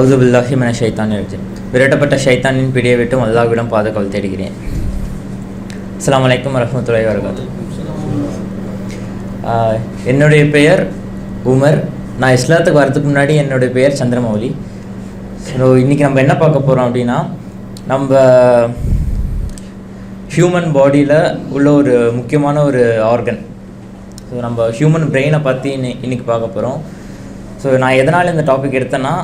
அவுதுபில்லாஹி மன ஷைத்தான் ரஜீம். விரட்டப்பட்ட ஷைத்தானின் பிடியை விட்டும் அல்லாஹ்விடம் பாதுகாவல் தேடுகிறேன். அஸ்லாம் வலைக்கம் வரஹ்மத்துல்லாஹி வரகாத்து என்னுடைய பெயர் உமர். நான் இஸ்லாத்துக்கு வரதுக்கு முன்னாடி என்னுடைய பெயர் சந்திரமௌலி. ஸோ இன்றைக்கி நம்ம என்ன பார்க்க போகிறோம் அப்படின்னா நம்ம ஹியூமன் பாடியில் உள்ள ஒரு முக்கியமான ஒரு ஆர்கன் ஸோ நம்ம ஹியூமன் பிரெயினை பற்றி இன்னைக்கு பார்க்க போகிறோம் ஸோ நான் எதனால் இந்த டாபிக் எடுத்தேன்னா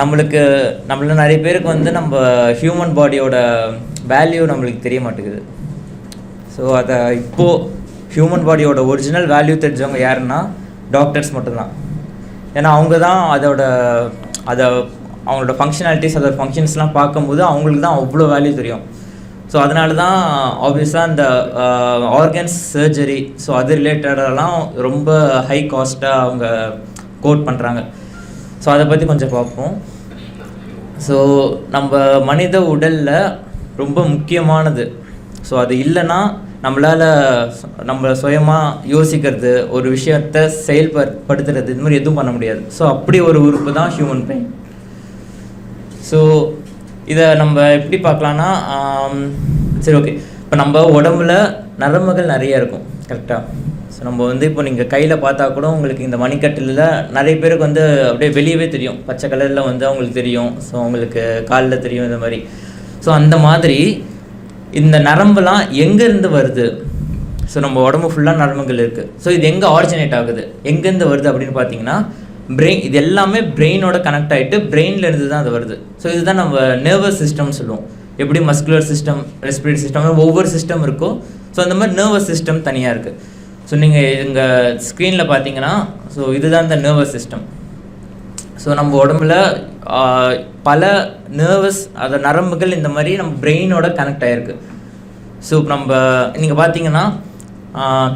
நம்மளுக்கு நம்மள நிறைய பேருக்கு வந்து நம்ம ஹியூமன் பாடியோட வேல்யூ நம்மளுக்கு தெரிய மாட்டேங்குது. ஸோ அதை இப்போது ஹியூமன் பாடியோட ஒரிஜினல் வேல்யூ தெரிஞ்சவங்க யாருன்னா டாக்டர்ஸ் மட்டும்தான். ஏன்னா அவங்க தான் அதோட அதை அவங்களோட ஃபங்க்ஷனாலிட்டிஸ் அதோட ஃபங்க்ஷன்ஸ்லாம் பார்க்கும்போது அவங்களுக்கு தான் அவ்வளோ வேல்யூ தெரியும். ஸோ அதனால தான் ஆப்வியஸாக இந்த ஆர்கன்ஸ் சர்ஜரி ஸோ அது ரிலேட்டடெல்லாம் ரொம்ப ஹை காஸ்ட்டாக அவங்க கோட் பண்ணுறாங்க ஸோ அதை பற்றி கொஞ்சம் பார்ப்போம். ஸோ நம்ம மனித உடலில் ரொம்ப முக்கியமானது. ஸோ அது இல்லைன்னா நம்மளால் நம்ம சுயமாக யோசிக்கிறது ஒரு விஷயத்த செயல்படுத்துறது இது மாதிரி எதுவும் பண்ண முடியாது. ஸோ அப்படி ஒரு உறுப்பு தான் ஹியூமன் பிரெயின் ஸோ இதை நம்ம எப்படி பார்க்கலான்னா சரி ஓகே இப்போ நம்ம உடம்புல நரம்புகள் நிறைய இருக்கும் கரெக்டாக ஸோ நம்ம வந்து இப்போ நீங்கள் கையில் பார்த்தா கூட உங்களுக்கு இந்த மணிக்கட்டில் நிறைய பேருக்கு வந்து அப்படியே வெளியவே தெரியும். பச்சை கலரில் வந்து அவங்களுக்கு தெரியும். ஸோ அவங்களுக்கு காலில் தெரியும் இந்த மாதிரி. ஸோ அந்த மாதிரி இந்த நரம்புலாம் எங்கேருந்து வருது? ஸோ நம்ம உடம்பு ஃபுல்லாக நரம்புகள் இருக்குது ஸோ இது எங்கே ஆரிஜினேட் ஆகுது? எங்கேருந்து வருது அப்படின்னு பார்த்தீங்கன்னா பிரெயின் இது எல்லாமே பிரெயினோட கனெக்ட் ஆகிட்டு பிரெயின்லேருந்து தான் அது வருது. ஸோ இதுதான் நம்ம நர்வஸ் சிஸ்டம்னு சொல்லுவோம். எப்படி மஸ்குலர் சிஸ்டம் ரெஸ்பிரேட்டரி சிஸ்டம் ஒவ்வொரு சிஸ்டம் இருக்கோ ஸோ அந்த மாதிரி நர்வஸ் சிஸ்டம் தனியாக இருக்குது ஸோ நீங்கள் எங்கள் ஸ்க்ரீனில் பார்த்தீங்கன்னா ஸோ இதுதான் இந்த நர்வஸ் சிஸ்டம் ஸோ நம்ம உடம்புல பல நர்வஸ் அதை நரம்புகள் இந்த மாதிரி நம்ம பிரெயினோட கனெக்ட் ஆகிருக்கு ஸோ நம்ம நீங்கள் பார்த்தீங்கன்னா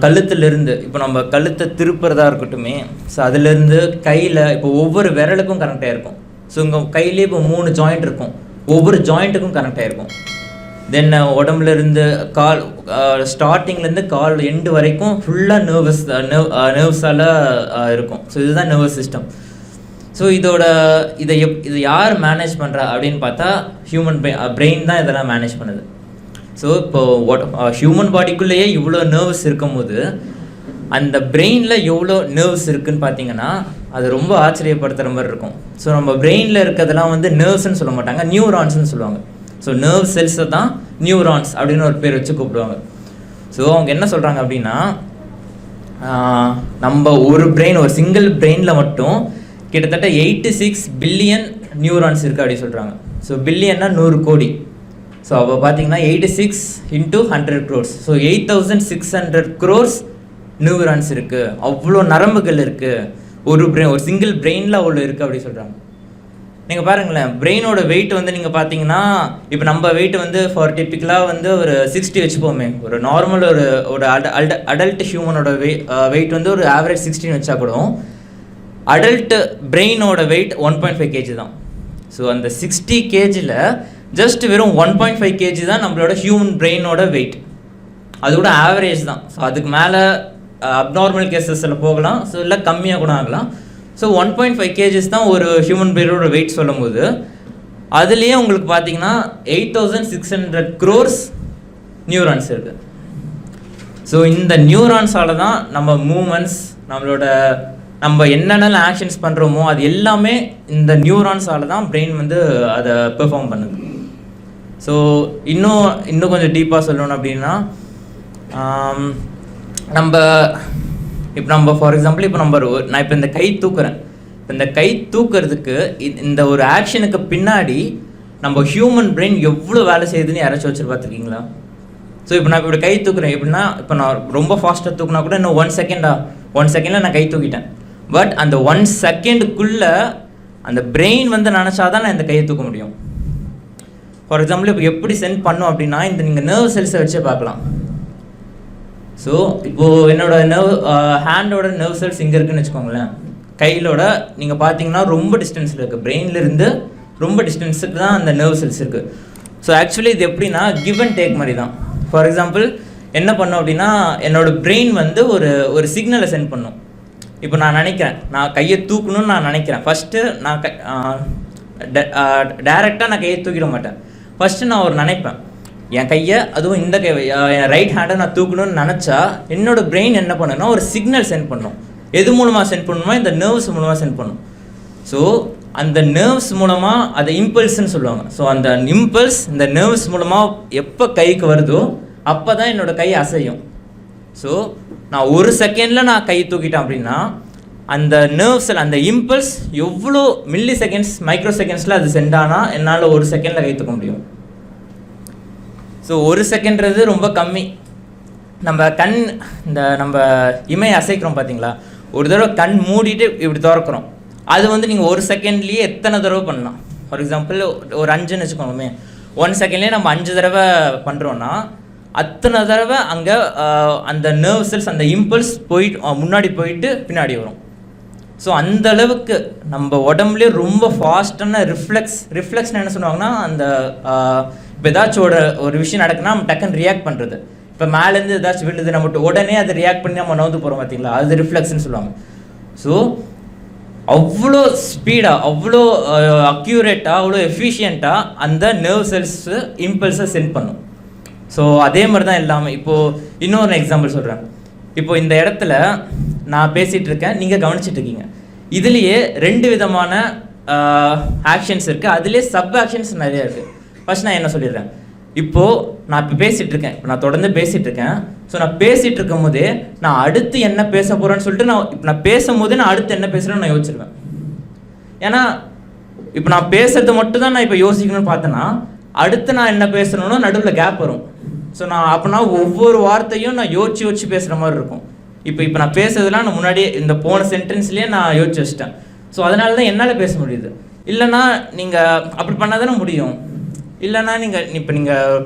கழுத்துலேருந்து இப்போ நம்ம கழுத்தை திருப்புறதா இருக்கட்டுமே ஸோ அதுலேருந்து கையில் இப்போ ஒவ்வொரு விரலுக்கும் கனெக்ட் ஆகிருக்கும் ஸோ உங்கள் கையிலே இப்போ மூணு ஜாயிண்ட் இருக்கும். ஒவ்வொரு ஜாயிண்ட்டுக்கும் கனெக்ட் ஆகிருக்கும் தென் uh, உடம்புல இருந்து கால் uh, ஸ்டார்டிங்லேருந்து கால் எண்டு வரைக்கும் ஃபுல்லாக நர்வஸ் நர்வ் நர்வ்ஸால் இருக்கும். ஸோ இதுதான் நர்வஸ் சிஸ்டம் ஸோ இதோட இதை எப் இதை யார் மேனேஜ் பண்ணுறா அப்படின்னு பார்த்தா ஹியூமன் பிரெயின் uh, தான் இதெல்லாம் மேனேஜ் பண்ணுது. ஸோ இப்போ ஹியூமன் பாடிக்குள்ளேயே இவ்வளோ நர்வ்ஸ் இருக்கும்போது அந்த பிரெயினில் எவ்வளோ நர்வ்ஸ் இருக்குன்னு பார்த்தீங்கன்னா அது ரொம்ப ஆச்சரியப்படுத்துகிற மாதிரி இருக்கும். ஸோ நம்ம பிரெயினில் இருக்கிறதெல்லாம் வந்து நர்வ்ஸ்ன்னு சொல்ல மாட்டாங்க நியூரான்ஸ்னு சொல்லுவாங்க. ஸோ நர்வ் செல்ஸை தான் நியூரான்ஸ் அப்படின்னு ஒரு பேர் வச்சு கூப்பிடுவாங்க. ஸோ அவங்க என்ன சொல்கிறாங்க அப்படின்னா நம்ம ஒரு பிரெயின் ஒரு சிங்கிள் பிரெயினில் மட்டும் கிட்டத்தட்ட எயிட்டி சிக்ஸ் பில்லியன் நியூரான்ஸ் இருக்குது அப்படின்னு சொல்கிறாங்க ஸோ பில்லியன்னா நூறு கோடி. ஸோ அப்போ பார்த்தீங்கன்னா eighty six into hundred crores so eight thousand six hundred crores neurons இருக்குது அவ்வளோ நரம்புகள் இருக்குது ஒரு பிரெயின் ஒரு சிங்கிள் பிரெயினில் அவ்வளோ இருக்குது அப்படின்னு சொல்கிறாங்க நீங்கள் பாருங்களேன் பிரெயினோட வெயிட் வந்து நீங்கள் பார்த்தீங்கன்னா இப்போ நம்ம வெயிட் வந்து ஃபார் டிப்பிக்கலாக வந்து ஒரு சிக்ஸ்டி வச்சுப்போமே. ஒரு நார்மல் ஒரு ஒரு அட அடல்ட் ஹியூமனோட வெயிட் வெயிட் வந்து ஒரு ஆவரேஜ் சிக்ஸ்டின் வச்சா கூட adult பிரெயினோட weight one point five KG தான். ஸோ அந்த சிக்ஸ்டி கேஜியில் ஜஸ்ட் வெறும் ஒன் பாயிண்ட் ஃபைவ் கேஜி தான் நம்மளோட ஹியூமன் பிரெயினோட வெயிட் அது கூட ஆவரேஜ் தான். ஸோ அதுக்கு மேலே அப்நார்மல் கேசஸில் போகலாம். ஸோ இல்லை கம்மியாக கூட ஆகலாம். So one point five KGs தான் ஒரு ஹியூமன் பிரெயினோட வெயிட் சொல்லும்போது அதுலேயே உங்களுக்கு பார்த்தீங்கன்னா eight thousand six hundred crores neurons இருக்குது ஸோ இந்த நியூரான்ஸால தான் நம்ம மூமெண்ட்ஸ் நம்மளோட நம்ம என்னென்ன ஆக்ஷன்ஸ் பண்ணுறோமோ அது எல்லாமே இந்த நியூரான்ஸால தான் பிரெயின் வந்து அதை பெர்ஃபார்ம் பண்ணுது. ஸோ இன்னும் இன்னும் கொஞ்சம் டீப்பாக சொல்லணும் அப்படின்னா நம்ம இப்போ நம்ம ஃபார் எக்ஸாம்பிள் இப்போ நம்ம ஒரு- நான் இப்போ இந்த கை தூக்குறேன். இந்த கை தூக்குறதுக்கு இந்த ஒரு ஆக்ஷனுக்கு பின்னாடி நம்ம ஹியூமன் பிரெயின் எவ்வளோ வேலை செய்யுதுன்னு யாராச்சும் வச்சு பார்த்துருக்கீங்களா ஸோ இப்போ நான் இப்படி கை தூக்குறேன். எப்படின்னா இப்போ நான் ரொம்ப ஃபாஸ்ட்டாக தூக்குனா கூட இன்னும் ஒன் செகண்டா ஒன் செகண்டில் நான் கை தூக்கிட்டேன். பட் அந்த ஒன் செகண்டுக்குள்ளே அந்த பிரெயின் வந்து நினச்சாதான் நான் இந்த கையை தூக்க முடியும். ஃபார் எக்ஸாம்பிள் இப்போ எப்படி சென்ட் பண்ணும் அப்படின்னா இந்த நீங்கள் நர்வ் செல்ஸை வச்சே பார்க்கலாம். ஸோ இப்போது என்னோட நர்வ் ஹேண்டோட நர்வ் செல்ஸ் இங்கே இருக்குன்னு வச்சுக்கோங்களேன். கையிலோட நீங்கள் பார்த்தீங்கன்னா ரொம்ப டிஸ்டன்ஸில் இருக்குது பிரெயின்லேருந்து ரொம்ப டிஸ்டன்ஸுக்கு தான் அந்த நர்வ் செல்ஸ் இருக்குது ஸோ ஆக்சுவலி இது எப்படின்னா கிவ் அண்ட் டேக் மாதிரி தான் ஃபார் எக்ஸாம்பிள் என்ன பண்ணோம் அப்படின்னா என்னோட பிரெயின் வந்து ஒரு ஒரு சிக்னலை சென்ட் பண்ணும். இப்போ நான் நினைக்கிறேன் நான் கையை தூக்கணும்னு நான் நினைக்கிறேன். ஃபஸ்ட்டு நான் கை டேரெக்டாக நான் கையை தூக்கிட மாட்டேன். ஃபஸ்ட்டு நான் ஒரு நினைப்பேன். என் கையை அதுவும் இந்த கை என் ரைட் ஹேண்டை நான் தூக்கணும்னு நினச்சா என்னோட பிரெயின் என்ன பண்ணுன்னா ஒரு சிக்னல் சென்ட் பண்ணும். எது மூலமாக சென்ட் பண்ணணுமா இந்த நர்வ்ஸ் மூலமாக சென்ட் பண்ணும். ஸோ அந்த நர்வ்ஸ் மூலமாக அதை இம்பல்ஸ்ன்னு சொல்லுவாங்க. ஸோ அந்த இம்பல்ஸ் இந்த நர்வ்ஸ் மூலமாக எப்போ கைக்கு வருதோ அப்போ தான் என்னோடய கை அசையும். ஸோ நான் ஒரு செகண்டில் நான் கை தூக்கிட்டேன் அப்படின்னா அந்த நர்வ்ஸில் அந்த இம்பல்ஸ் எவ்வளோ மில்லி செகண்ட்ஸ் மைக்ரோ செகண்ட்ஸில் அது சென்ட் ஆனால் என்னால் ஒரு செகண்டில் கை தூக்க முடியும். ஸோ ஒரு செகண்ட்றது ரொம்ப கம்மி. நம்ம கண் இந்த நம்ம இமை அசைக்கிறோம் பார்த்தீங்களா ஒரு தடவை கண் மூடிட்டு இப்படி திறக்கிறோம். அது வந்து நீங்கள் ஒரு செகண்ட்லேயே எத்தனை தடவை பண்ணலாம்? ஃபார் எக்ஸாம்பிள் ஒரு அஞ்சுன்னு வச்சுக்கோமே ஒன் செகண்ட்லேயே நம்ம அஞ்சு தடவை பண்ணுறோன்னா அத்தனை தடவை அங்கே அந்த நர்வ் செல்ஸ் அந்த இம்பல்ஸ் போயிட்டு முன்னாடி போயிட்டு பின்னாடி வரும். ஸோ அந்த அளவுக்கு நம்ம உடம்புலேயே ரொம்ப ஃபாஸ்டான ரிஃப்ளெக்ஸ் ரிஃப்ளெக்ஸ்னு என்ன சொல்லுவாங்கன்னா அந்த இப்போ ஏதாச்சும் ஒரு ஒரு விஷயம் நடக்குன்னா நம்ம டக்குன்னு ரியாக்ட் பண்ணுறது இப்போ மேலேருந்து ஏதாச்சும் விழுது நம்ம உடனே அதை ரியாக்ட் பண்ணி நம்ம நோந்து போகிறோம் பார்த்தீங்களா அது ரிஃப்ளெக்ஸ்னு சொல்லுவாங்க. ஸோ அவ்வளோ ஸ்பீடாக அவ்வளோ அக்யூரேட்டாக அவ்வளோ எஃபிஷியண்ட்டாக அந்த நர்வ் செல்ஸு இம்பல்ஸை சென்ட் பண்ணும். ஸோ அதே மாதிரி தான் எல்லாமே. இப்போது இன்னொரு எக்ஸாம்பிள் சொல்கிறேன் இப்போ இந்த இடத்துல நான் பேசிகிட்டு இருக்கேன். நீங்கள் கவனிச்சிட்டு இருக்கீங்க. இதுலேயே ரெண்டு விதமான ஆக்ஷன்ஸ் இருக்குது அதுலேயே சப் ஆக்ஷன்ஸ் நிறையா இருக்குது ஃபஸ்ட் நான் என்ன சொல்லிடுறேன்? இப்போது நான் இப்போ பேசிகிட்டு இருக்கேன் இப்போ நான் தொடர்ந்து பேசிகிட்டு இருக்கேன் ஸோ நான் பேசிகிட்டு இருக்கும்போதே நான் அடுத்து என்ன பேச போகிறேன்னு சொல்லிட்டு நான் இப்போ நான் பேசும்போது நான் அடுத்து என்ன பேசுகிறேன்னு நான் யோசிச்சிருவேன். ஏன்னா இப்போ நான் பேசுறது மட்டும் தான் நான் இப்போ யோசிக்கணும்னு பார்த்தேன்னா அடுத்து நான் என்ன பேசணும்னா நடுவில் கேப் வரும். ஸோ நான் அப்படின்னா ஒவ்வொரு வார்த்தையும் நான் யோசிச்சு யோசிச்சு பேசுகிற மாதிரி இருக்கும். இப்போ இப்போ நான் பேசுறதுலாம் நான் முன்னாடியே இந்த போன சென்டென்ஸ்லேயே நான் யோசிச்சு வச்சிட்டேன். ஸோ அதனால தான் என்னால் பேச முடியுது. இல்லைன்னா நீங்கள் அப்படி பண்ணால் தானே முடியும். இல்லைன்னா நீங்கள் இப்போ நீங்கள்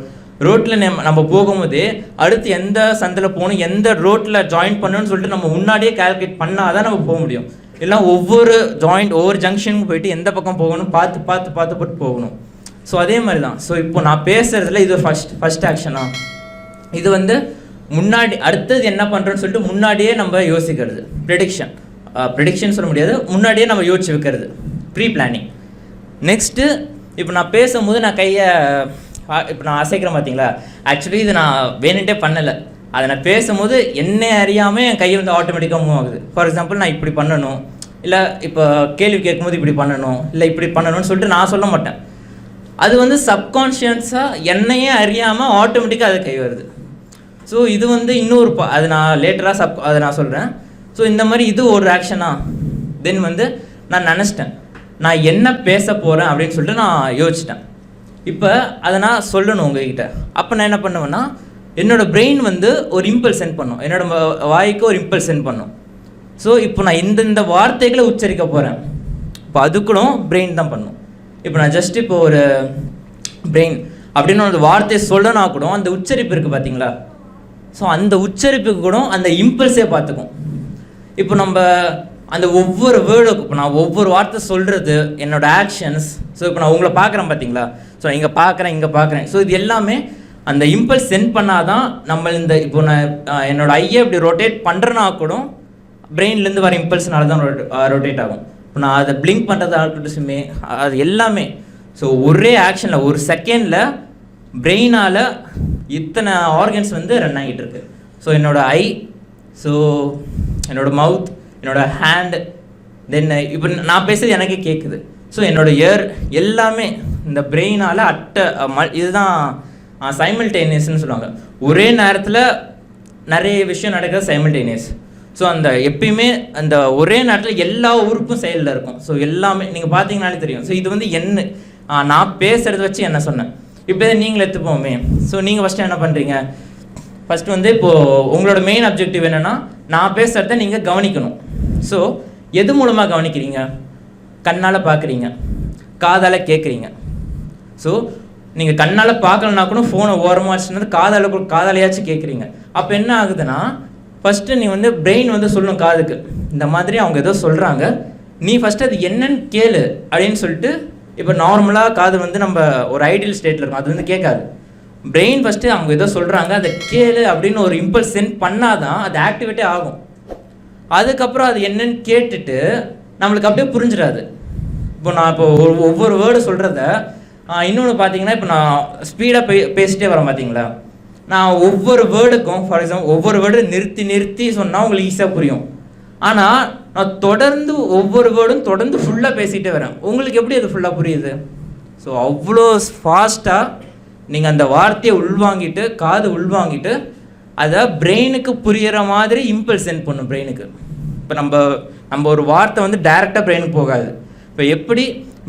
ரோட்டில் நம்ம போகும்போது அடுத்து எந்த சந்தில் போகணும் எந்த ரோட்டில் ஜாயின் பண்ணணும்னு சொல்லிட்டு நம்ம முன்னாடியே கால்குலேட் பண்ணால் தான் நம்ம போக முடியும். இல்லை ஒவ்வொரு ஜாயிண்ட் ஒவ்வொரு ஜங்ஷனுக்கு போயிட்டு எந்த பக்கம் போகணும் பார்த்து பார்த்து பார்த்து போட்டு போகணும். ஸோ அதே மாதிரி தான் ஸோ இப்போ நான் பேசுகிறதுல இது ஃபர்ஸ்ட் ஃபஸ்ட் ஆக்ஷனாக இது வந்து முன்னாடி அடுத்தது என்ன பண்ணுறோன்னு சொல்லிட்டு முன்னாடியே நம்ம யோசிக்கிறது. ப்ரெடிக்ஷன் ப்ரெடிக்ஷன் சொல்ல முடியாது. முன்னாடியே நம்ம யோசிச்சு வைக்கிறது. ப்ரீ பிளானிங் நெக்ஸ்ட்டு இப்போ நான் பேசும்போது நான் கையை இப்போ நான் அசைக்கிறேன் பார்த்தீங்களா? ஆக்சுவலி இது நான் வேணுன்ட்டே பண்ணலை. அதை நான் பேசும்போது என்ன அறியாமல் என் கை வந்து ஆட்டோமேட்டிக்காக மூவ் ஆகுது. ஃபார் எக்ஸாம்பிள் நான் இப்படி பண்ணணும். இல்லை இப்போ கேள்வி கேட்கும்போது இப்படி பண்ணணும். இல்லை இப்படி பண்ணணும்னு சொல்லிட்டு நான் சொல்ல மாட்டேன். அது வந்து சப்கான்ஷியஸாக என்னையே அறியாமல் ஆட்டோமேட்டிக்காக அது கை வருது. ஸோ இது வந்து இன்னொரு பா அது நான் லேட்டராக சப் அதை நான் சொல்கிறேன் ஸோ இந்த மாதிரி இது ஒரு ஆக்ஷனா தென் வந்து நான் நினச்சிட்டேன். நான் என்ன பேச போகிறேன் அப்படின்னு சொல்லிட்டு நான் யோசிச்சிட்டேன். இப்போ அதை நான் சொல்லணும் உங்ககிட்ட. அப்போ நான் என்ன பண்ணுவேன்னா என்னோடய பிரெயின் வந்து ஒரு இம்பல் சென்ட் பண்ணும். என்னோடய வ- வாய்க்கு ஒரு இம்பல் சென்ட் பண்ணும். ஸோ இப்போ நான் இந்தந்த வார்த்தைகளை உச்சரிக்க போகிறேன் இப்போ அதுக்குள்ளும் பிரெயின் தான் பண்ணும். இப்போ நான் ஜஸ்ட் இப்போ ஒரு பிரெயின் அப்படின்னு ஒரு வார்த்தையை சொல்லனா கூட அந்த உச்சரிப்பு இருக்குது பார்த்தீங்களா ஸோ அந்த உச்சரிப்புக்கு கூட அந்த இம்பல்ஸே பார்த்துக்கும். இப்போ நம்ம அந்த ஒவ்வொரு வேர்டுக்கு இப்போ நான் ஒவ்வொரு வார்த்தை சொல்கிறது என்னோட ஆக்ஷன்ஸ் ஸோ இப்போ நான் உங்களை பார்க்குறேன் பார்த்தீங்களா ஸோ இங்கே பார்க்குறேன் இங்கே பார்க்குறேன். ஸோ இது எல்லாமே அந்த இம்பல்ஸ் சென்ட் பண்ணால் தான் நம்ம இந்த இப்போ நான் என்னோடய ஐயை இப்படி ரொட்டேட் பண்ணுறனா கூட பிரெயின்லேருந்து வர இம்பல்ஸ்னால தான் ரொட்டேட் ஆகும். இப்போ நான் அதை பிளிங்க் பண்ணுறதா இருக்கட்டுமே அது எல்லாமே. ஸோ ஒரே ஆக்ஷனில் ஒரு செகண்டில் பிரெயினால் இத்தனை ஆர்கன்ஸ் வந்து ரன் ஆகிட்டு இருக்கு. ஸோ என்னோடய ஐ ஸோ என்னோடய மவுத் என்னோடய ஹேண்ட் தென் இப்போ நான் பேசுறது எனக்கே கேட்குது ஸோ என்னோட இயர் எல்லாமே இந்த பிரெயினால் அட்டை ம இதுதான் சைமில்டேனியஸ்னு சொல்லுவாங்க. ஒரே நேரத்தில் நிறைய விஷயம் நடக்கிறது சைமில்டேனியஸ் ஸோ அந்த எப்பயுமே அந்த ஒரே நேரத்தில் எல்லா உறுப்பும் செயலில் இருக்கும். ஸோ எல்லாமே நீங்கள் பார்த்தீங்கனாலே தெரியும். ஸோ இது வந்து என்ன நான் பேசுகிறத வச்சு என்ன சொன்னேன். இப்போ நீங்களே எடுத்துப்போமே. ஸோ நீங்கள் ஃபஸ்ட்டு என்ன பண்ணுறீங்க ஃபஸ்ட்டு வந்து இப்போது உங்களோட மெயின் அப்ஜெக்டிவ் என்னென்னா நான் பேசுகிறத நீங்கள் கவனிக்கணும். ஸோ எது மூலமாக கவனிக்கிறீங்க? கண்ணால் பார்க்குறீங்க காதால் கேட்குறீங்க ஸோ நீங்கள் கண்ணால் பார்க்கலனா கூட ஃபோனை ஓரமாக வச்சுருந்து காதால் கூட காதாலையாச்சும் கேட்குறீங்க அப்போ என்ன ஆகுதுன்னா ஃபஸ்ட்டு நீ வந்து பிரெயின் வந்து சொல்லணும் காதுக்கு. இந்த மாதிரி அவங்க ஏதோ சொல்கிறாங்க நீ ஃபஸ்ட்டு அது என்னன்னு கேளு அப்படின்னு சொல்லிட்டு இப்போ நார்மலாக காது வந்து நம்ம ஒரு ஐடியல் ஸ்டேட்டில் இருக்கும். அது வந்து கேட்காது. பிரெயின் ஃபஸ்ட்டு அவங்க ஏதோ சொல்கிறாங்க அதை கேளு அப்படின்னு ஒரு இம்பல்ஸ் சென்ட் பண்ணாதான் அது ஆக்டிவேட்டே ஆகும். அதுக்கப்புறம் அது என்னன்னு கேட்டுட்டு நம்மளுக்கு அப்படியே புரிஞ்சிடாது. இப்போ நான் இப்போ ஒவ்வொரு வேர்டு சொல்கிறத இன்னொன்று பார்த்தீங்கன்னா இப்போ நான் ஸ்பீடாக பே பேசிட்டே வரேன் பார்த்தீங்களா நான் ஒவ்வொரு வேர்டுக்கும் ஃபார் எக்ஸாம்பிள் ஒவ்வொரு வேர்டு நிறுத்தி நிறுத்தி சொன்னால் உங்களுக்கு ஈஸியாக புரியும். ஆனால் நான் தொடர்ந்து ஒவ்வொரு வேர்டும் தொடர்ந்து ஃபுல்லாக பேசிகிட்டே வரேன் உங்களுக்கு எப்படி அது ஃபுல்லாக புரியுது? ஸோ அவ்வளோ ஃபாஸ்ட்டாக நீங்கள் அந்த வார்த்தையை உள்வாங்கிட்டு காது உள்வாங்கிட்டு அதை பிரெயினுக்கு புரியிற மாதிரி இம்பல்ஸ் சென்ட் பண்ணும் பிரெயினுக்கு இப்போ நம்ம நம்ம ஒரு வார்த்தை வந்து டைரெக்டாக பிரெயினுக்கு போகாது. இப்போ எப்படி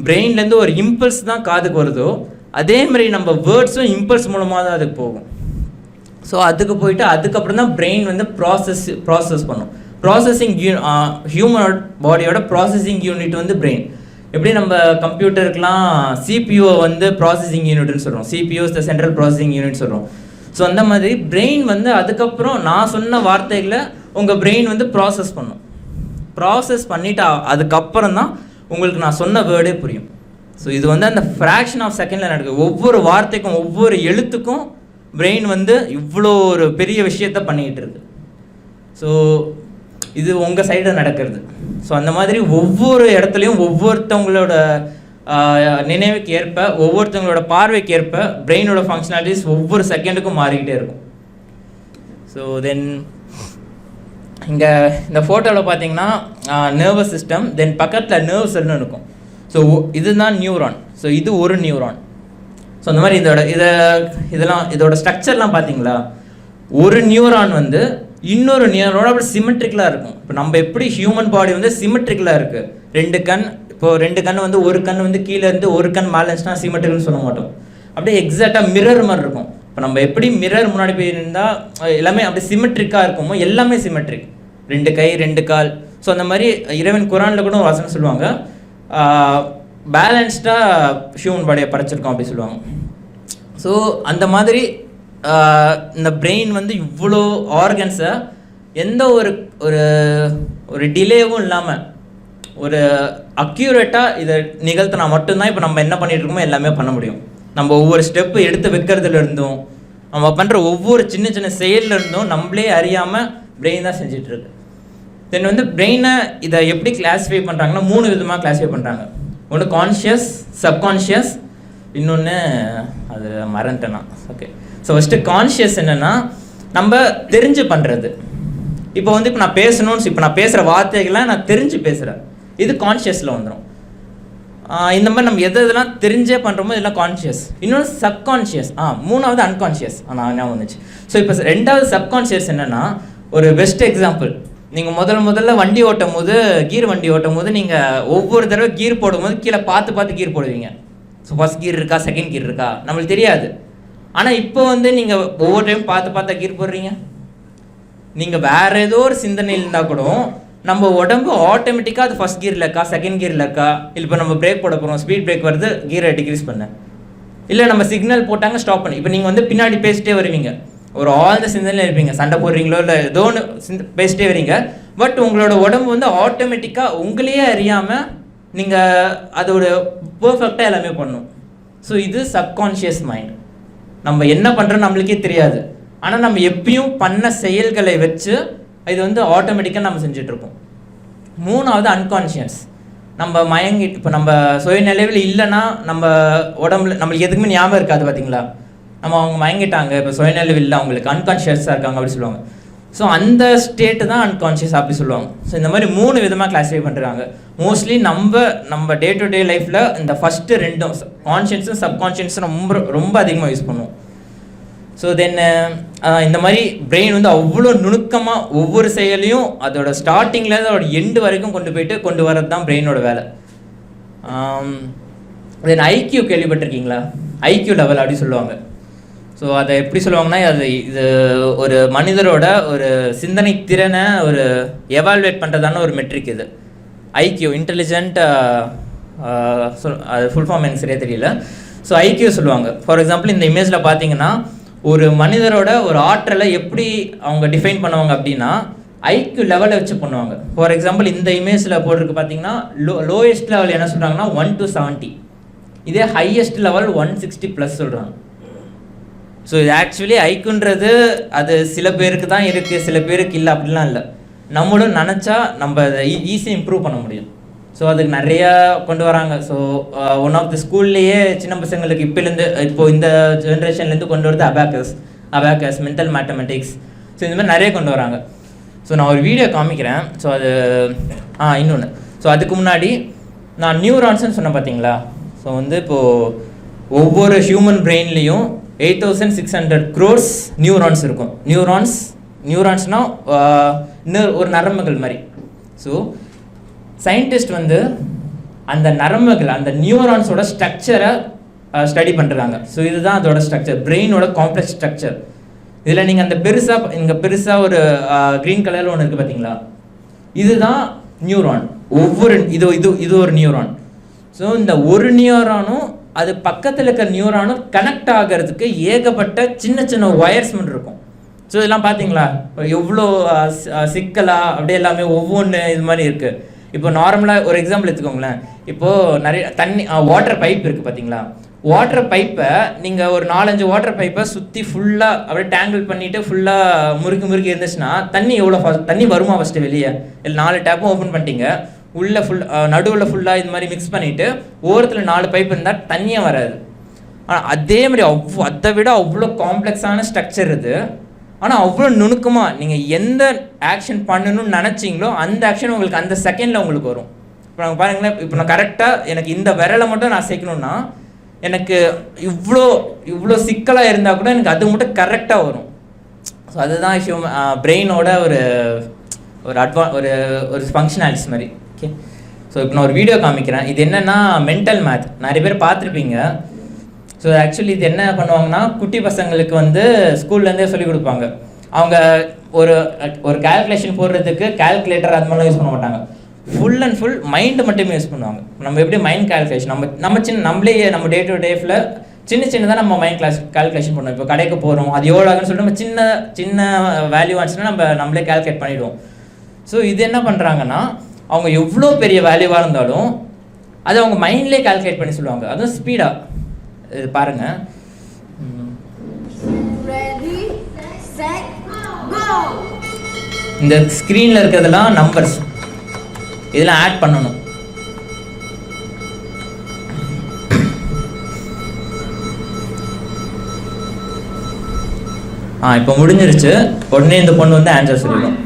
பிரெயின்லேருந்து ஒரு இம்பல்ஸ் தான் காதுக்கு வருதோ அதே மாதிரி நம்ம வேர்ட்ஸும் இம்பல்ஸ் மூலமாக தான் அதுக்கு போகும். ஸோ அதுக்கு போயிட்டு அதுக்கப்புறம் தான் பிரெயின் வந்து ப்ராசஸ் ப்ராசஸ் பண்ணும். ப்ராசஸிங் யூ ஹியூமனோட பாடியோட ப்ராசஸிங் யூனிட் வந்து பிரெயின் எப்படி நம்ம கம்ப்யூட்டருக்குலாம் சிபிஓ வந்து ப்ராசஸிங் யூனிட்னு சொல்கிறோம் CPU the central processing unit சொல்கிறோம் ஸோ அந்த மாதிரி பிரெயின் வந்து அதுக்கப்புறம் நான் சொன்ன வார்த்தைகளை உங்கள் பிரெயின் வந்து ப்ராசஸ் பண்ணும். ப்ராசஸ் பண்ணிவிட்டு அதுக்கப்புறம் தான் உங்களுக்கு நான் சொன்ன வேர்டே புரியும். ஸோ இது வந்து அந்த ஃப்ராக்ஷன் ஆஃப் செகண்டில் நடக்குது. ஒவ்வொரு வார்த்தைக்கும் ஒவ்வொரு எழுத்துக்கும் பிரெயின் வந்து இவ்வளோ ஒரு பெரிய விஷயத்த பண்ணிக்கிட்டு இருக்கு. ஸோ இது உங்கள் சைடில் நடக்கிறது. ஸோ அந்த மாதிரி ஒவ்வொரு இடத்துலையும் ஒவ்வொருத்தவங்களோட நினைவுக்கு ஏற்ப ஒவ்வொருத்தவங்களோட பார்வைக்கு ஏற்ப பிரெயினோட ஃபங்க்ஷனாலிட்டிஸ் ஒவ்வொரு செகண்டுக்கும் மாறிக்கிட்டே இருக்கும். ஸோ தென் இங்கே இந்த ஃபோட்டோவில் பார்த்தீங்கன்னா நர்வஸ் சிஸ்டம் தென் பக்கத்தில் நர்வ் செல்னு இருக்கும். ஸோ இதுதான் நியூரான் ஸோ இது ஒரு நியூரான் ஸோ அந்த மாதிரி இதோட இதை இதெல்லாம் இதோட ஸ்ட்ரக்சர்லாம் பார்த்தீங்களா ஒரு நியூரான் வந்து இன்னொரு நியூரானோட அப்படி சிமெட்ரிக்கலாக இருக்கும். இப்போ நம்ம எப்படி ஹியூமன் பாடி வந்து சிமெட்ரிக்கலாக இருக்குது ரெண்டு கண் இப்போது ரெண்டு கண் வந்து ஒரு கண் வந்து கீழே இருந்து ஒரு கண் மேலே இருந்துச்சுன்னா சிமெட்ரிக்னு சொல்ல மாட்டோம். அப்படியே எக்ஸாக்டாக மிரர் மாதிரி இருக்கும். இப்போ நம்ம எப்படி மிரர் முன்னாடி போய் இருந்தால் எல்லாமே அப்படியே சிமெட்ரிக்காக இருக்குமோ எல்லாமே சிமெட்ரிக் ரெண்டு கை ரெண்டு கால். ஸோ அந்த மாதிரி இறைவன் குரானில் கூட ஒரு வசனம் சொல்லுவாங்க. பேலன்ஸ்டாக ஹியூமன் பாடியை படைச்சிருக்கோம் அப்படி சொல்லுவாங்க. ஸோ அந்த மாதிரி இந்த பிரெயின் வந்து இவ்வளோ ஆர்கன்ஸை எந்த ஒரு ஒரு ஒரு டிலேவும் இல்லாமல் ஒரு அக்யூரேட்டாக இதை நிகழ்த்தினா மட்டும்தான் இப்போ நம்ம என்ன பண்ணிட்டு இருக்கோமோ எல்லாமே பண்ண முடியும். நம்ம ஒவ்வொரு ஸ்டெப்பு எடுத்து வைக்கிறதுல இருந்தும் நம்ம பண்ணுற ஒவ்வொரு சின்ன சின்ன செயல்ல இருந்தும் நம்மளே அறியாமல் பிரெயின் தான் செஞ்சிட்ருக்கு. தென் வந்து பிரெயினை இதை எப்படி கிளாஸிஃபை பண்ணுறாங்கன்னா மூணு விதமாக கிளாஸிஃபை பண்ணுறாங்க ஒன்று கான்ஷியஸ் சப்கான்ஷியஸ் இன்னொன்று அது மறந்துட்டேன்னா நான் ஓகே ஸோ ஃபஸ்ட்டு கான்ஷியஸ் என்னென்னா நம்ம தெரிஞ்சு பண்ணுறது இப்போ வந்து இப்போ நான் பேசணும்னு இப்போ நான் பேசுகிற வார்த்தைகளை நான் தெரிஞ்சு பேசுகிறேன் இது கான்ஷியஸில் வந்துடும் இந்த மாதிரி நம்ம எது எதெல்லாம் தெரிஞ்சே பண்ணுறோமோ இதெல்லாம் கான்ஷியஸ் இன்னொன்று சப்கான்ஷியஸ் ஆ மூணாவது அன்கான்ஷியஸ் ஆனால் ஞாபகம் வந்துச்சு. ஸோ இப்போ ரெண்டாவது சப்கான்ஷியஸ் என்னென்னா ஒரு பெஸ்ட் எக்ஸாம்பிள் நீங்கள் முதல் முதல்ல வண்டி ஓட்டும் போது கீர் வண்டி ஓட்டும் போது நீங்கள் ஒவ்வொரு தடவை கீர் போடும்போது கீழே பார்த்து பார்த்து கீர் போடுவீங்க. ஸோ ஃபஸ்ட் கீர் இருக்கா செகண்ட் கீர் இருக்கா? நம்மளுக்கு தெரியாது. ஆனால் இப்போ வந்து நீங்கள் ஒவ்வொரு டைம் பார்த்து பார்த்தா கீர் போடுறீங்க. நீங்கள் வேறு ஏதோ ஒரு சிந்தனை இருந்தால் கூட நம்ம உடம்பு ஆட்டோமேட்டிக்காக அது ஃபஸ்ட் கீரில் இருக்கா செகண்ட் கீரில் இருக்கா? இல்லை இப்போ நம்ம பிரேக் போட போகிறோம் ஸ்பீட் பிரேக் வருது கீரை டிக்ரீஸ் பண்ண. இல்லை நம்ம சிக்னல் போட்டாங்க ஸ்டாப் பண்ணி. இப்போ நீங்கள் வந்து பின்னாடி பேசிட்டே வருவீங்க. ஒரு ஆழ்ந்த சிந்தனையில் இருப்பீங்க. சண்டை போடுறீங்களோ இல்லை ஏதோ ஒன்று சிந்த பேசிட்டே வரீங்க. பட் உங்களோட உடம்பு வந்து ஆட்டோமேட்டிக்காக உங்களையே அறியாமல் நீங்கள் அதோட பர்ஃபெக்டாக எல்லாமே பண்ணும் ஸோ இது சப்கான்ஷியஸ் மைண்ட் நம்ம என்ன பண்ணுறோம் நம்மளுக்கே தெரியாது. ஆனால் நம்ம எப்பயும் பண்ண செயல்களை வச்சு இது வந்து ஆட்டோமேட்டிக்காக நம்ம செஞ்சிட்ருப்போம் மூணாவது அன்கான்ஷியஸ் நம்ம மயங்கி இப்போ நம்ம சுயநிலைவில் இல்லைன்னா நம்ம உடம்புல நம்மளுக்கு எதுக்குமே ஞாபகம் இருக்காது பார்த்தீங்களா நம்ம அவங்க மயங்கிட்டாங்க இப்போ சுயநிலைவு இல்லை அவங்களுக்கு அன்கான்ஷியஸாக இருக்காங்க அப்படின்னு சொல்லுவாங்க. ஸோ அந்த ஸ்டேட்டு தான் அன்கான்ஷியஸ் அப்படி சொல்லுவாங்க. ஸோ இந்த மாதிரி மூணு விதமாக கிளாஸிஃபை பண்ணுறாங்க மோஸ்ட்லி நம்ம நம்ம டே டு டே லைஃப்பில் இந்த ஃபஸ்ட்டு ரெண்டும் கான்ஷியன்ஸும் சப்கான்ஷியன்ஸும் ரொம்ப ரொம்ப அதிகமாக யூஸ் பண்ணுவோம். ஸோ தென் uh, uh, இந்த மாதிரி பிரெயின் வந்து அவ்வளோ நுணுக்கமாக ஒவ்வொரு செயலையும் அதோட ஸ்டார்டிங்கில் அதோட எண்டு வரைக்கும் கொண்டு போயிட்டு கொண்டு வரது தான் பிரெயினோட வேலை. Um, தென் ஐக்யூ கேள்விப்பட்டிருக்கீங்களா? ஐக்கியூ லெவல் அப்படி சொல்லுவாங்க. ஸோ அதை எப்படி சொல்லுவாங்கன்னா அது இது ஒரு மனிதரோட ஒரு சிந்தனை திறனை ஒரு எவால்வேட் பண்ணுறதான ஒரு மெட்ரிக் இது. ஐக்யூ இன்டெலிஜென்ட் uh, சொல் அது ஃபுல் ஃபார்ம் எனக்கு சரியாக தெரியல. ஸோ ஐக்யூ சொல்லுவாங்க. ஃபார் எக்ஸாம்பிள் இந்த இமேஜில் பார்த்தீங்கன்னா ஒரு மனிதரோட ஒரு ஆற்றலை எப்படி அவங்க டிஃபைன் பண்ணுவாங்க அப்படின்னா ஐக்யூ லெவலை வச்சு பண்ணுவாங்க. ஃபார் எக்ஸாம்பிள் இந்த இமேஜில் போட்டிருக்கு பார்த்தீங்கன்னா லோ லோயஸ்ட் லெவல் என்ன சொல்கிறாங்கன்னா ஒன் டு செவன்ட்டி இதே highest level one sixty plus சொல்கிறாங்க ஸோ இது ஆக்சுவலி ஐக்குன்றது அது சில பேருக்கு தான் இருக்குது சில பேருக்கு இல்லை அப்படிலாம் இல்லை. நம்மளும் நினச்சா நம்ம அதை e-, ஈஸியாக இம்ப்ரூவ் பண்ண முடியும். ஸோ அதுக்கு நிறையா கொண்டு வராங்க. ஸோ ஒன் ஆஃப் தி ஸ்கூல்லையே சின்ன பசங்களுக்கு இப்போலேருந்து இப்போ இந்த ஜென்ரேஷன்லேருந்து கொண்டு வரது abacus abacus mental mathematics so இந்த மாதிரி நிறைய கொண்டு வராங்க. ஸோ நான் ஒரு வீடியோ காமிக்கிறேன். ஸோ அது ஆ இன்னொன்று ஸோ அதுக்கு முன்னாடி நான் நியூரான்ஸ்னு சொன்னேன் பார்த்தீங்களா ஸோ வந்து இப்போது ஒவ்வொரு human பிரெயின்லேயும் eight thousand six hundred crores neurons இருக்கும். நியூரான்ஸ் நியூரான்ஸ்னால் இன்னும் ஒரு நரம்புகள் மாதிரி. ஸோ சயின்டிஸ்ட் வந்து அந்த நரம்புகள் அந்த நியூரான்ஸோட ஸ்ட்ரக்சரை ஸ்டடி பண்ணுறாங்க ஸோ இதுதான் அதோட ஸ்ட்ரக்சர் பிரெயினோட காம்ப்ளெக்ஸ் ஸ்ட்ரக்சர் இதில் நீங்கள் அந்த பெருசாக இங்கே பெருசாக ஒரு க்ரீன் கலரில் ஒன்று இருக்குது பார்த்தீங்களா இதுதான் நியூரான் ஒவ்வொரு இது இது இது ஒரு நியூரான் ஸோ இந்த ஒரு நியூரானும் அது பக்கத்தில் இருக்கிற நியூரானும் கனெக்ட் ஆகிறதுக்கு ஏகப்பட்ட சின்ன சின்ன ஒயர்ஸ் மட்டும் இருக்கும். ஸோ இதெல்லாம் பார்த்தீங்களா எவ்வளோ சிக்கலாக அப்படியே எல்லாமே ஒவ்வொன்று இது மாதிரி இருக்குது இப்போ நார்மலாக ஒரு எக்ஸாம்பிள் எடுத்துக்கோங்களேன். இப்போது நிறைய தண்ணி வாட்டர் பைப் இருக்குது பார்த்தீங்களா வாட்டர் பைப்பை நீங்கள் ஒரு நாலஞ்சு வாட்டர் பைப்பை சுற்றி ஃபுல்லாக அப்படியே டேங்கிள் பண்ணிவிட்டு ஃபுல்லாக முறுக்கு முறுக்கி இருந்துச்சுன்னா தண்ணி எவ்வளோ தண்ணி வருமா ஃபஸ்ட்டு வெளியே? இல்லை நாலு டேப்பும் ஓப்பன் பண்ணிட்டீங்க. உள்ளே ஃபுல் நடுவில் ஃபுல்லாக இது மாதிரி மிக்ஸ் பண்ணிவிட்டு ஓரத்தில் நாலு பைப் இருந்தால் தண்ணியே வராது. ஆனால் அதே மாதிரி அவ்வளோ அதை விட அவ்வளோ காம்ப்ளெக்ஸான ஸ்ட்ரக்சர் இது. ஆனால் அவ்வளோ நுணுக்கமாக நீங்கள் எந்த ஆக்ஷன் பண்ணணும்னு நினச்சிங்களோ அந்த ஆக்ஷன் உங்களுக்கு அந்த செகண்டில் உங்களுக்கு வரும். இப்போ நாங்கள் பாருங்களேன் இப்போ நான் கரெக்டாக எனக்கு இந்த விரலை மட்டும் நான் சேர்க்கணுன்னா எனக்கு இவ்வளோ இவ்வளோ சிக்கலாக இருந்தால் கூட எனக்கு அது மட்டும் கரெக்டாக வரும். ஸோ அதுதான் ஹியூம பிரெயினோட ஒரு ஒரு அட்வா ஒரு ஒரு ஃபங்க்ஷனாலிட்டிஸ் மாதிரி. ஓகே ஸோ இப்போ நான் ஒரு வீடியோ காமிக்கிறேன். இது என்னென்னா மென்டல் மேத் நிறைய பேர் பார்த்துருப்பீங்க. ஸோ ஆக்சுவலி இது என்ன பண்ணுவாங்கன்னா குட்டி பசங்களுக்கு வந்து ஸ்கூல்லேருந்தே சொல்லிக் கொடுப்பாங்க. அவங்க ஒரு ஒரு கால்குலேஷன் போடுறதுக்கு கால்குலேட்டர் அது மாதிரிலாம் யூஸ் பண்ண மாட்டாங்க. ஃபுல் அண்ட் ஃபுல் மைண்டு மட்டுமே யூஸ் பண்ணுவாங்க. நம்ம எப்படி மைண்ட் கால்குலேஷன் நம்ம நம்ம சின்ன நம்மளே நம்ம டே டு டேஃபில் சின்ன சின்னதாக நம்ம மைண்ட் கிளாஸ் கால்குலேஷன் பண்ணுவோம். இப்போ கடைக்கு போகிறோம் அது எவ்வளோ ஆகுன்னு சொல்லிட்டு நம்ம சின்ன சின்ன வேல்யூ ஆச்சுன்னா நம்ம நம்மளே கால்குலேட் பண்ணிவிடுவோம் ஸோ இது என்ன பண்ணுறாங்கன்னா அவங்க எவ்வளோ பெரிய வேல்யூவாக இருந்தாலும் அதை அவங்க மைண்ட்லேயே கால்குலேட் பண்ணி சொல்லுவாங்க. அதுவும் ஸ்பீடாக இது பாருங்கள்! இந்த ஸ்க்ரீனில் இருக்கிறதெல்லாம் நம்பர்ஸ் இதெல்லாம் ஆட் பண்ணணும். ஆ இப்போ முடிஞ்சிருச்சு. உடனே இந்த பொண்ணு வந்து ஆன்சர் சொல்லிடும்.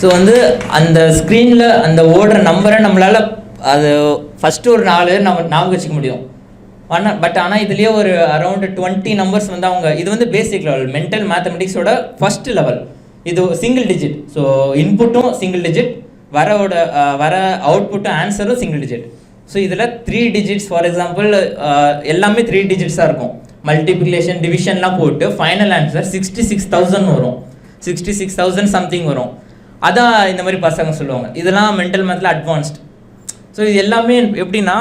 ஸோ வந்து அந்த ஸ்க்ரீனில் அந்த ஓடுற நம்பரை நம்மளால் அது ஃபஸ்ட்டு ஒரு நாலு நம்ம ஞாபகம் வச்சுக்க முடியும். ஆனால் பட் ஆனால் இதுலேயே ஒரு அரௌண்ட் டுவெண்ட்டி நம்பர்ஸ் வந்து அவங்க இது வந்து பேசிக் லெவல் மென்டல் மேத்தமெட்டிக்ஸோட ஃபஸ்ட் லெவல் இது சிங்கிள் டிஜிட் ஸோ இன்புட்டும் சிங்கிள் டிஜிட் வரவோட வர அவுட்புட்டும் ஆன்சரும் சிங்கிள் டிஜிட் ஸோ இதில் த்ரீ டிஜிட்ஸ் ஃபார் எக்ஸாம்பிள் எல்லாமே த்ரீ டிஜிட்ஸாக இருக்கும். மல்டிப்ளிகேஷன் டிவிஷன்லாம் போட்டு final answer sixty six thousand வரும். சிக்ஸ்டி சிக்ஸ் தௌசண்ட் சம்திங் வரும். அதான் இந்த மாதிரி பசங்க சொல்லுவாங்க. இதெல்லாம் மென்டல் மேத்தில் அட்வான்ஸ்ட் ஸோ இது எல்லாமே எப்படின்னா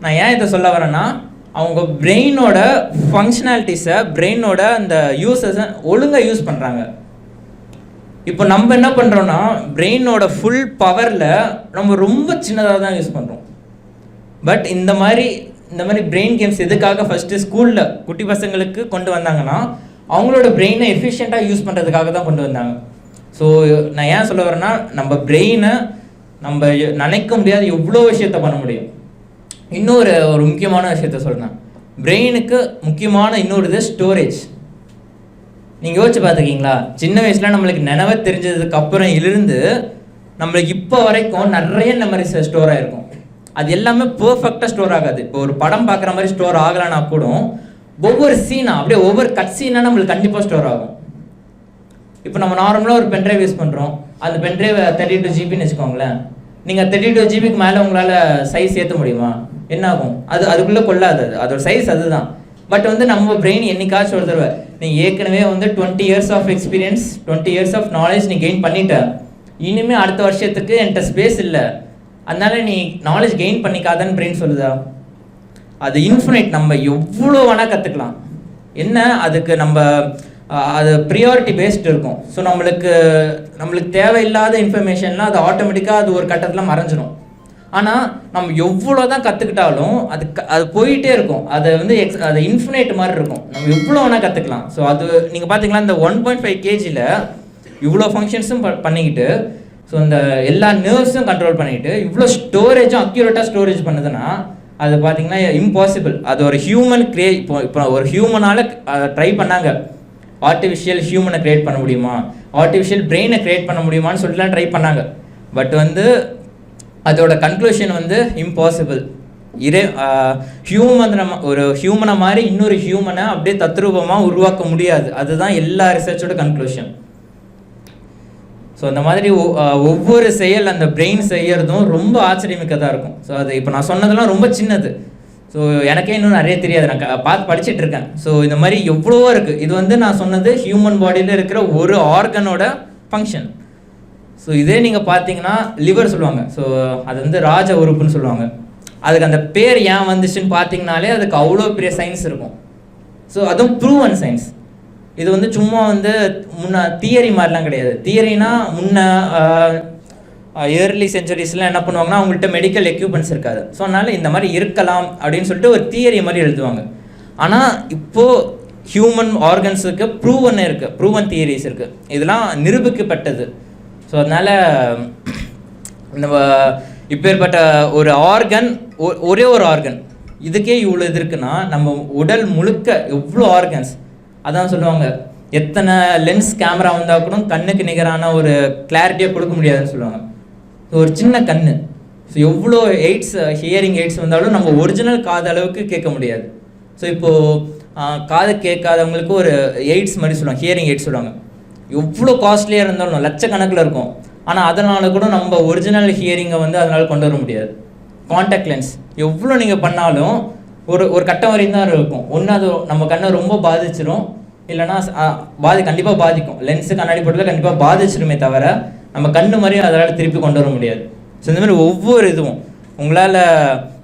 நான் ஏன் இதை சொல்ல வரேன்னா அவங்க பிரெயினோட ஃபங்க்ஷனாலிட்டிஸை பிரெயினோட அந்த யூஸஸை ஒழுங்காக யூஸ் பண்ணுறாங்க இப்போ நம்ம என்ன பண்ணுறோன்னா பிரெயினோட ஃபுல் பவரில் நம்ம ரொம்ப சின்னதாக தான் யூஸ் பண்ணுறோம் பட் இந்த மாதிரி இந்த மாதிரி பிரெயின் கேம்ஸ் எதுக்காக ஃபஸ்ட்டு ஸ்கூலில் குட்டி பசங்களுக்கு கொண்டு வந்தாங்கன்னா அவங்களோட பிரெயினை எஃபிஷியண்ட்டாக யூஸ் பண்ணுறதுக்காக தான் கொண்டு வந்தாங்க. ஸோ நான் ஏன் சொல்ல வரேன்னா நம்ம பிரெயினை நம்ம நினைக்க முடியாத எவ்வளோ விஷயத்த பண்ண முடியும். இன்னொரு ஒரு முக்கியமான விஷயத்த சொல்கிறேன் பிரெயினுக்கு முக்கியமான இன்னொரு இது ஸ்டோரேஜ் நீங்கள் யோசிச்சு பார்த்துக்கீங்களா சின்ன வயசில் நம்மளுக்கு நினைவை தெரிஞ்சதுக்கு அப்புறம் இருந்து நம்மளுக்கு இப்போ வரைக்கும் நிறைய மெமரிஸ் ஸ்டோர் ஆகிருக்கும் அது எல்லாமே பர்ஃபெக்டாக ஸ்டோர் ஆகாது. இப்போ ஒரு படம் பார்க்குற மாதிரி ஸ்டோர் ஆகலைன்னா கூட ஒவ்வொரு சீனாக அப்படியே ஒவ்வொரு கட் சீனாக நம்மளுக்கு கண்டிப்பாக ஸ்டோர் ஆகும். இப்போ நம்ம நார்மலாக ஒரு பென்ட்ரைவ் யூஸ் பண்ணுறோம் அந்த பென்ட்ரைவ் தேர்ட்டி டூ ஜிபின்னு வச்சுக்கோங்களேன். நீங்கள் தேர்ட்டி டூ ஜிபிக்கு மேலே உங்களால் சைஸ் ஏற்ற முடியுமா? என்ன ஆகும் அது அதுக்குள்ளே கொள்ளாது அது. அதோட சைஸ் அதுதான். பட் வந்து நம்ம பிரெயின் என்னைக்காச்சும் ஒரு தடவை நீ ஏற்கனவே வந்து twenty years of experience twenty years of knowledge நீ கெயின் பண்ணிட்ட. இனிமேல் அடுத்த வருஷத்துக்கு என்கிட்ட ஸ்பேஸ் இல்லை. அதனால நீ நாலேஜ் கெயின் பண்ணிக்காதன்னு பிரெயின் சொல்லுதா? அது இன்ஃபினைட் நம்ம எவ்வளோ வேணால் கற்றுக்கலாம் என்ன? அதுக்கு நம்ம அது ப்ரியாரிட்டி பேஸ்ட் இருக்கும். ஸோ நம்மளுக்கு நம்மளுக்கு தேவையில்லாத இன்ஃபர்மேஷன்லாம் அது ஆட்டோமேட்டிக்காக அது ஒரு கட்டத்தில் மறைஞ்சிடும் ஆனால் நம்ம எவ்வளோ தான் கற்றுக்கிட்டாலும் அது க- அது போயிட்டே இருக்கும். அது வந்து எக்ஸ் அது இன்ஃபினைட் மாதிரி இருக்கும். நம்ம எவ்வளோ வேணால் கற்றுக்கலாம் ஸோ அது நீங்கள் பார்த்தீங்களா இந்த ஒன் பாயிண்ட் ஃபைவ் கேஜியில் இவ்வளோ ஃபங்க்ஷன்ஸும் பண்ணிக்கிட்டு ஸோ இந்த எல்லா நர்வ்ஸும் கண்ட்ரோல் பண்ணிக்கிட்டு இவ்வளோ ஸ்டோரேஜும் அக்யூரேட்டாக ஸ்டோரேஜ் பண்ணுதுன்னா அது பார்த்தீங்கன்னா இம்பாசிபிள் அது ஒரு ஹியூமன் கிரியே இப்போ இப்போ ஒரு ஹியூமனால் ட்ரை பண்ணாங்க. ஆர்டிஃபிஷியல் ஹியூமனை க்ரியேட் பண்ண முடியுமா? ஆர்டிஃபிஷியல் பிரெயினை க்ரியேட் பண்ண முடியுமான்னு சொல்லிட்டுலாம் ட்ரை பண்ணாங்க. பட் வந்து அதோட கன்க்ளூஷன் வந்து இம்பாசிபிள் இரே ஹியூமன் ஒரு ஹியூமனை மாதிரி இன்னொரு ஹியூமனை அப்படியே தத்ரூபமாக உருவாக்க முடியாது. அதுதான் எல்லா ரிசர்ச்சோட கன்க்ளூஷன் ஸோ அந்த மாதிரி ஒ- ஒவ்வொரு செயல் அந்த பிரெயின் செய்கிறதும் ரொம்ப ஆச்சரியமிக்கதாக இருக்கும். ஸோ அது இப்போ நான் சொன்னதெல்லாம் ரொம்ப சின்னது. ஸோ எனக்கே இன்னும் நிறைய தெரியாது. நான் பார்த்து படிச்சிட்டு இருக்கேன். ஸோ இந்த மாதிரி எவ்வளவோ இருக்குது இது வந்து நான் சொன்னது ஹியூமன் பாடியில் இருக்கிற ஒரு ஆர்கனோட ஃபங்க்ஷன் ஸோ இதே நீங்கள் பார்த்தீங்கன்னா லிவர் சொல்லுவாங்க. ஸோ அது வந்து ராஜ உறுப்புன்னு சொல்லுவாங்க. அதுக்கு அந்த பேர் ஏன் வந்துச்சுன்னு பார்த்தீங்கனாலே அதுக்கு அவ்வளோ பெரிய சயின்ஸ் இருக்கும். ஸோ அதுவும் ப்ரூவன் சயின்ஸ் இது வந்து சும்மா வந்து முன்ன தியரி மாதிரிலாம் கிடையாது. தியரினா முன்ன இயர்லி செஞ்சுரிஸ்லாம் என்ன பண்ணுவாங்கன்னா அவங்கள்ட்ட மெடிக்கல் எக்யூப்மெண்ட்ஸ் இருக்காது. ஸோ அதனால் இந்த மாதிரி இருக்கலாம் அப்படின்னு சொல்லிட்டு ஒரு தியரி மாதிரி எழுதுவாங்க. ஆனால் இப்போது ஹியூமன் ஆர்கன்ஸுக்கு ப்ரூவன் இருக்குது ப்ரூவன் தியரிஸ் இருக்குது இதெல்லாம் நிரூபிக்கப்பட்டது. ஸோ அதனால் நம்ம இப்பேற்பட்ட ஒரு ஆர்கன் ஒரே ஒரு ஆர்கன் இதுக்கே இவ்வளோ இது இருக்குன்னா நம்ம உடல் முழுக்க எவ்வளோ ஆர்கன்ஸ் அதான் சொல்லுவாங்க. எத்தனை லென்ஸ் கேமரா வந்தால் கூட கண்ணுக்கு நிகரான ஒரு கிளாரிட்டியை கொடுக்க முடியாதுன்னு சொல்லுவாங்க. ஒரு சின்ன கண்ணு. ஸோ எவ்வளோ எய்ட்ஸ் ஹியரிங் எய்ட்ஸ் வந்தாலும் நம்ம ஒரிஜினல் காது அளவுக்கு கேட்க முடியாது. ஸோ இப்போது காது கேட்காதவங்களுக்கு ஒரு எய்ட்ஸ் மாதிரி சொல்லுவாங்க ஹியரிங் எய்ட்ஸ் சொல்லுவாங்க. எவ்வளோ காஸ்ட்லியாக இருந்தாலும் லட்சக்கணக்கில் இருக்கும். ஆனால் அதனால கூட நம்ம ஒரிஜினல் ஹியரிங்கை வந்து அதனால் கொண்டு வர முடியாது. காண்டாக்ட் லென்ஸ் எவ்வளோ நீங்கள் பண்ணாலும் ஒரு ஒரு கட்டம் வரையும் தான் இருக்கும். ஒன்று அது நம்ம கண்ணை ரொம்ப பாதிச்சிடும் இல்லைன்னா பாதி கண்டிப்பாக பாதிக்கும். லென்ஸு கண்ணாடி போட்டதில் கண்டிப்பாக பாதிச்சிருமே தவிர நம்ம கண்ணு மாதிரி அதனால் திருப்பி கொண்டு வர முடியாது. ஸோ இந்த மாதிரி ஒவ்வொரு இதுவும் உங்களால்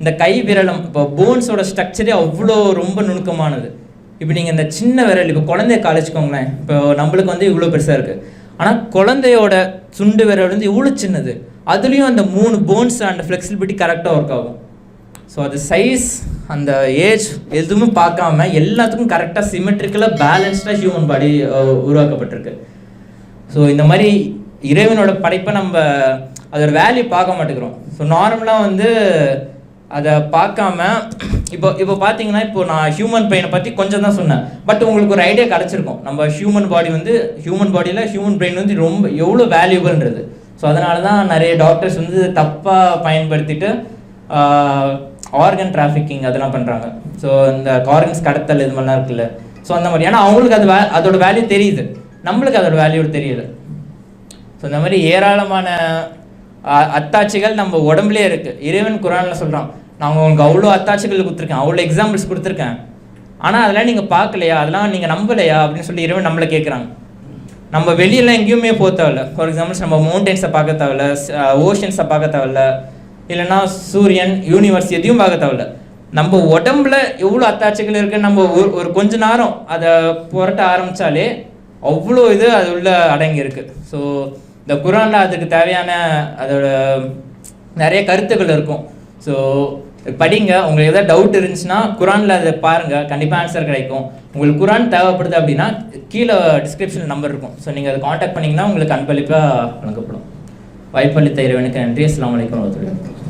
இந்த கை விரலம் இப்போ போன்ஸோட ஸ்ட்ரக்சரே அவ்வளோ ரொம்ப நுணுக்கமானது. இப்போ நீங்கள் இந்த சின்ன விரல் இப்போ குழந்தைய காலேஜ்க்கோங்களேன் இப்போ நம்மளுக்கு வந்து இவ்வளோ பெருசாக இருக்குது ஆனால் குழந்தையோட சுண்டு விரல் வந்து இவ்வளோ சின்னது. அதுலேயும் அந்த மூணு போன்ஸ் அண்ட் ஃப்ளெக்சிபிலிட்டி கரெக்டாக ஒர்க் ஆகும். ஸோ அது சைஸ் அந்த ஏஜ் எதுவுமே பார்க்காம எல்லாத்துக்கும் கரெக்டாக சிமெட்ரிக்கலாக பேலன்ஸ்டாக ஹியூமன் பாடி உருவாக்கப்பட்டிருக்கு. ஸோ இந்த மாதிரி இறைவனோட படைப்பை நம்ம அதோட வேல்யூ பார்க்க மாட்டேங்கிறோம். ஸோ நார்மலாக வந்து அதை பார்க்காம இப்போ இப்போ பார்த்தீங்கன்னா இப்போ நான் ஹியூமன் பிரெயினை பற்றி கொஞ்சம் தான் சொன்னேன். பட் உங்களுக்கு ஒரு ஐடியா கிடச்சிருக்கும். நம்ம ஹியூமன் பாடி வந்து ஹியூமன் பாடியில் ஹியூமன் பிரெயின் வந்து ரொம்ப எவ்வளோ வேல்யூபிள்ன்றது ஸோ அதனால தான் நிறைய டாக்டர்ஸ் வந்து தப்பாக பயன்படுத்திட்டு ஆர்கன் டிராஃபிக்கிங் அதெல்லாம் பண்ணுறாங்க ஸோ இந்த ஆர்கன்ஸ் கடத்தல் இது மாதிரிலாம் இருக்குல்ல. ஸோ அந்த மாதிரி. ஏன்னா அவங்களுக்கு அது வே- அதோட வேல்யூ தெரியுது. நம்மளுக்கு அதோட வேல்யூ தெரியல. ஸோ இந்த மாதிரி ஏராளமான அத்தாட்சிகள் நம்ம உடம்புலயே இருக்குது இறைவன் குரானில் சொல்கிறான் நான் உங்களுக்கு அவ்வளோ அத்தாட்சிகள் கொடுத்துருக்கேன் அவ்வளோ எக்ஸாம்பிள்ஸ் கொடுத்துருக்கேன். ஆனால் அதெல்லாம் நீங்கள் பார்க்கலையா? அதெல்லாம் நீங்கள் நம்பலையா? அப்படின்னு சொல்லி இறைவன் நம்மளை கேட்குறாங்க நம்ம வெளியில் எங்கேயுமே போக தேவையில்ல. ஃபார் எக்ஸாம்பிள்ஸ் நம்ம மவுண்டைன்ஸை பார்க்க தேவையில்ல ஓஷன்ஸை பார்க்க தேவையில்ல. இல்லைன்னா சூரியன் யூனிவர்ஸ் எதையும் பார்க்க தேவையில்ல. நம்ம உடம்புல எவ்வளோ அத்தாட்சிகள் இருக்குன்னு நம்ம ஒரு ஒரு கொஞ்ச நேரம் அதை புரட்ட ஆரம்பிச்சாலே அவ்வளோ இது அது உள்ள அடங்கியிருக்கு. ஸோ இந்த குரானில் அதுக்கு தேவையான அதோட நிறைய கருத்துக்கள் இருக்கும். ஸோ படிங்க. உங்களுக்கு எதாவது டவுட் இருந்துச்சுன்னா குரானில் அதை பாருங்கள் கண்டிப்பாக ஆன்சர் கிடைக்கும். உங்களுக்கு குரான் தேவைப்படுது அப்படின்னா கீழே டிஸ்கிரிப்ஷன் நம்பர் இருக்கும். ஸோ நீங்கள் அதை காண்டாக்ட் பண்ணிங்கன்னா உங்களுக்கு அன்பளிப்பாக வழங்கப்படும். வாய்ப்பளித்த இறைவனுக்கு நன்றி. அஸ்லாம் வலைக்கம் வரஹ்மத்துல்லாஹி